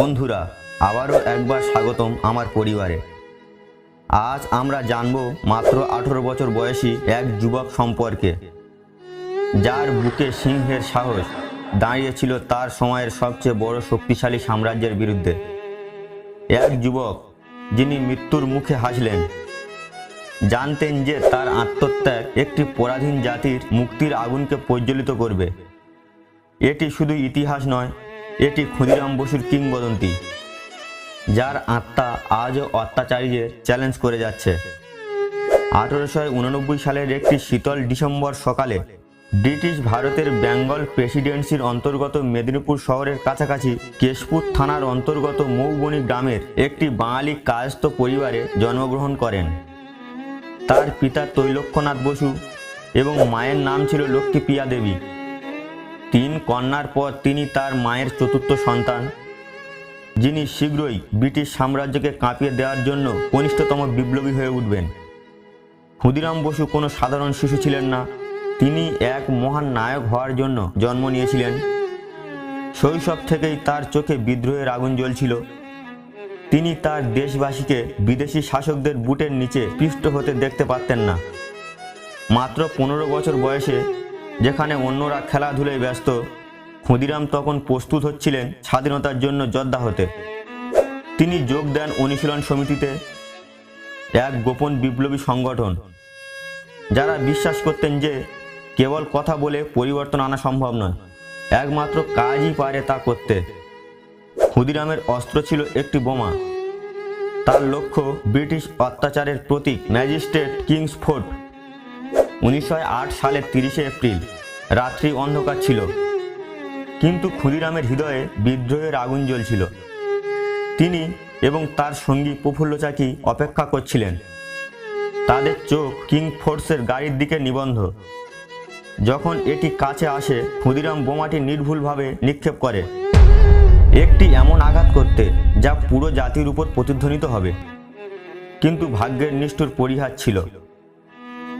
বন্ধুরা, আবারও একবার স্বাগতম আমার পরিবারে। আজ আমরা জানব মাত্র আঠেরো বছর বয়সী এক যুবক সম্পর্কে। যার বুকে সিংহের সাহস দাঁড়িয়েছিল তার সময়ের সবচেয়ে বড় শক্তিশালী সাম্রাজ্যের বিরুদ্ধে। এক যুবক, যিনি মৃত্যুর মুখে হাসলেন। জানতেন যে তার আত্মত্যাগ একটি পরাধীন জাতির মুক্তির আগুনকে প্রজ্বলিত করবে। এটি শুধু ইতিহাস নয় এটি ক্ষুদিরাম বসুর কিংবদন্তি, যার আত্মা আজও অত্যাচারীদের চ্যালেঞ্জ করে যাচ্ছে। আঠেরোশো উননব্বই সালের একটি শীতল ডিসেম্বর সকালে ব্রিটিশ ভারতের বেঙ্গল প্রেসিডেন্সির অন্তর্গত মেদিনীপুর শহরের কাছাকাছি কেশপুর থানার অন্তর্গত মৌবনি গ্রামের একটি বাঙালি কায়স্থ পরিবারে জন্মগ্রহণ করেন। তার পিতা তৈলক্ষ্যনাথ বসু এবং মায়ের নাম ছিল লক্ষ্মীপ্রিয়া দেবী। তিন কন্যার পর তিনি তার মায়ের চতুর্থ সন্তান, যিনি শীঘ্রই ব্রিটিশ সাম্রাজ্যকে কাঁপিয়ে দেওয়ার জন্য কনিষ্ঠতম বিপ্লবী হয়ে উঠবেন। ক্ষুদিরাম বসু কোনো সাধারণ শিশু ছিলেন না। তিনি এক মহান নায়ক হওয়ার জন্য জন্ম নিয়েছিলেন। শৈশব থেকেই তার চোখে বিদ্রোহের আগুন জ্বলছিল। তিনি তার দেশবাসীকে বিদেশি শাসকদের বুটের নিচে পিষ্ট হতে দেখতে পারতেন না। মাত্র পনেরো বছর বয়সে যেখানে অন্যরা খেলাধুলায় ব্যস্ত, ক্ষুদিরাম তখন প্রস্তুত হচ্ছিলেন স্বাধীনতার জন্য যোদ্ধা হতে। তিনি যোগ দেন অনুশীলন সমিতিতে, এক গোপন বিপ্লবী সংগঠন। যারা বিশ্বাস করতেন যে কেবল কথা বলে পরিবর্তন আনা সম্ভব নয়, একমাত্র কাজই পারে তা করতে। ক্ষুদিরামের অস্ত্র ছিল একটি বোমা। তার লক্ষ্য ব্রিটিশ অত্যাচারের প্রতীক ম্যাজিস্ট্রেট কিংস ফোর্ট উনিশশো আট সালের তিরিশে এপ্রিল, রাত্রি অন্ধকার ছিল। কিন্তু ক্ষুদিরামের হৃদয়ে বিদ্রোহের আগুন জ্বলছিল। তিনি এবং তার সঙ্গী প্রফুল্ল চাকি অপেক্ষা করছিলেন। তাদের চোখ কিং ফোর্সের গাড়ির দিকে নিবন্ধ। যখন এটি কাছে আসে, ক্ষুদিরাম বোমাটি নির্ভুলভাবে নিক্ষেপ করে। একটি এমন আঘাত করতে যা পুরো জাতির উপর প্রতিধ্বনিত হবে। কিন্তু ভাগ্যের নিষ্ঠুর পরিহার ছিল।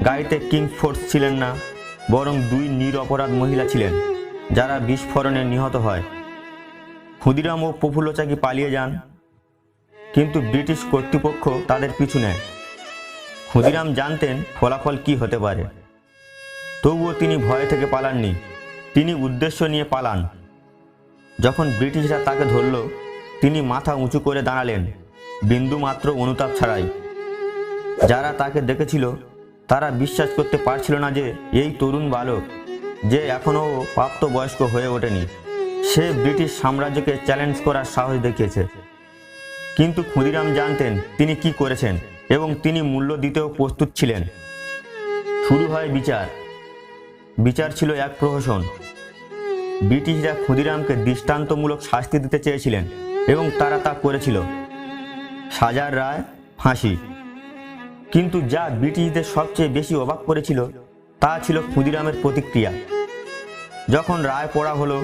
গাড়িতে কিং ফোর্স ছিলেন না, বরং দুই নিরপরাধ মহিলা ছিলেন, যারা বিস্ফোরণে নিহত হয়। ক্ষুদিরাম ও প্রফুল্ল চাকি পালিয়ে যান, কিন্তু ব্রিটিশ কর্তৃপক্ষ তাদের পিছু নেয়। ক্ষুদিরাম জানতেন ফলাফল কি হতে পারে। তবুও তিনি ভয় থেকে পালাননি, তিনি উদ্দেশ্য নিয়ে পালান। যখন ব্রিটিশরা তাকে ধরল, তিনি মাথা উঁচু করে দাঁড়ালেন, বিন্দুমাত্র অনুতাপ ছাড়াই। যারা তাকে দেখেছিল তারা বিশ্বাস করতে পারছিল না যে এই তরুণ বালক যে এখনও প্রাপ্তবয়স্ক হয়ে ওঠেনি, সে ব্রিটিশ সাম্রাজ্যকে চ্যালেঞ্জ করার সাহস দেখিয়েছে। কিন্তু ক্ষুদিরাম জানতেন তিনি কি করেছেন এবং তিনি মূল্য দিতেও প্রস্তুত ছিলেন। শুরু হয় বিচার। বিচার ছিল এক প্রহসন। ব্রিটিশরা ক্ষুদিরামকে দৃষ্টান্তমূলক শাস্তি দিতে চেয়েছিলেন এবং তারা তা করেছিল। সাজার রায়, ফাঁসি। কিন্তু যা ব্রিটিশদের সবচেয়ে বেশি অবাক করেছিল, তা ছিল ক্ষুদিরামের প্রতিক্রিয়া। যখন রায় পড়া হলো,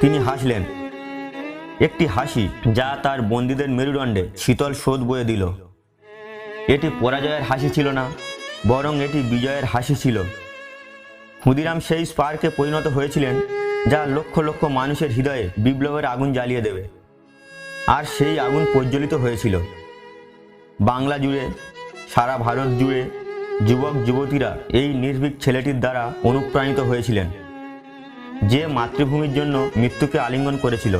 তিনি হাসলেন। একটি হাসি যা তার বন্দীদের মেরুদণ্ডে শীতল শোধ বয়ে দিল। এটি পরাজয়ের হাসি ছিল না, বরং এটি বিজয়ের হাসি ছিল। ক্ষুদিরাম সেই স্পার্কে পরিণত হয়েছিলেন, যা লক্ষ লক্ষ মানুষের হৃদয়ে বিপ্লবের আগুন জ্বালিয়ে দেবে। আর সেই আগুন প্রজ্বলিত হয়েছিল। বাংলা জুড়ে সারা ভারত জুড়ে যুবক যুবতীরা এই নির্ভীক ছেলেটির দ্বারা অনুপ্রাণিত হয়েছিলেন। যে মাতৃভূমির জন্য মৃত্যুকে আলিঙ্গন করেছিল,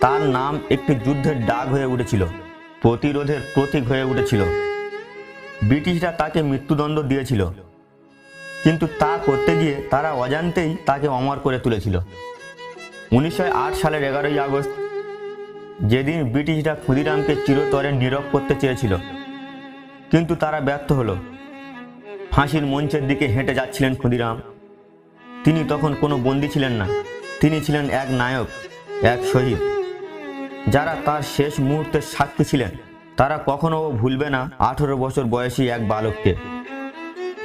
তার নাম একটি যুদ্ধের ডাক হয়ে উঠেছিল, প্রতিরোধের প্রতীক হয়ে উঠেছিল। ব্রিটিশরা তাকে মৃত্যুদণ্ড দিয়েছিল, কিন্তু তা করতে গিয়ে তারা অজান্তেই তাকে অমর করে তুলেছিল। উনিশশো আট সালের এগারোই আগস্ট, যেদিন ব্রিটিশরা ক্ষুদিরামকে চিরতরে নীরব করতে চেয়েছিল কিন্তু তারা ব্যর্থ হলো। ফাঁসির মঞ্চের দিকে হেঁটে যাচ্ছিলেন ক্ষুদিরাম। তিনি তখন কোনো বন্দি ছিলেন না। তিনি ছিলেন এক নায়ক, এক শহীদ। যারা তার শেষ মুহূর্তের সাক্ষী ছিলেন, তারা কখনো ভুলবে না আঠেরো বছর বয়সী এক বালককে।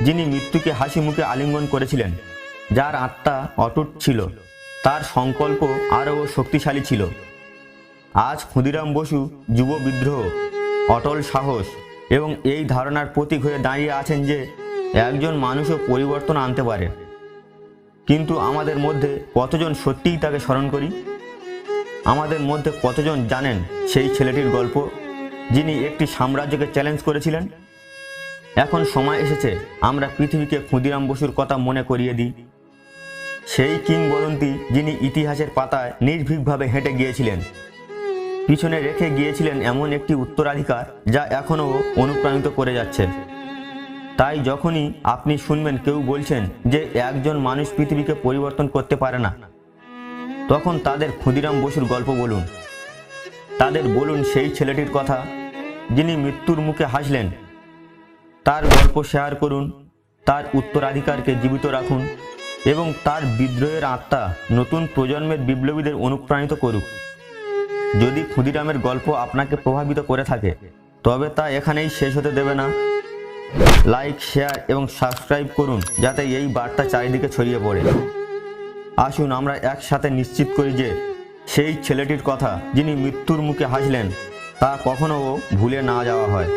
যিনি মৃত্যুকে হাসি মুখে আলিঙ্গন করেছিলেন, যার আত্মা অটুট ছিল, তার সংকল্প আরও শক্তিশালী ছিল। আজ ক্ষুদিরাম বসু যুব বিদ্রোহ, অটল সাহস এবং এই ধারণার প্রতীক হয়ে দাঁড়িয়ে আছেন যে একজন মানুষও পরিবর্তন আনতে পারে। কিন্তু আমাদের মধ্যে কতজন সত্যিই তাকে স্মরণ করি? আমাদের মধ্যে কতজন জানেন সেই ছেলেটির গল্প, যিনি একটি সাম্রাজ্যকে চ্যালেঞ্জ করেছিলেন? এখন সময় এসেছে, আমরা পৃথিবীকে ক্ষুদিরাম বসুর কথা মনে করিয়ে দিই। সেই কিংবদন্তি যিনি ইতিহাসের পাতায় নির্ভীকভাবে হেঁটে গিয়েছিলেন। পিছনে রেখে গিয়েছিলেন এমন একটি উত্তরাধিকার যা এখনও অনুপ্রাণিত করে যাচ্ছে। তাই যখনই আপনি শুনবেন কেউ বলছেন যে একজন মানুষ পৃথিবীকে পরিবর্তন করতে পারে না, তখন তাদের ক্ষুদিরাম বসুর গল্প বলুন। তাদের বলুন সেই ছেলেটির কথা যিনি মৃত্যুর মুখে হাসলেন। তার গল্প শেয়ার করুন, তার উত্তরাধিকারকে জীবিত রাখুন এবং তার বিদ্রোহের আত্মা নতুন প্রজন্মের বিপ্লবীদের অনুপ্রাণিত করুক। যদি ক্ষুদিরামের গল্প আপনাকে প্রভাবিত করে থাকে, তবে তা এখানেই শেষ হতে দেবে না। লাইক, শেয়ার এবং সাবস্ক্রাইব করুন, যাতে এই বার্তা চারিদিকে ছড়িয়ে পড়ে। আসুন আমরা একসাথে নিশ্চিত করি যে সেই ছেলেটির কথা যিনি মৃত্যুর মুখে হাসলেন, তা কখনও ভুলে না যাওয়া হয়।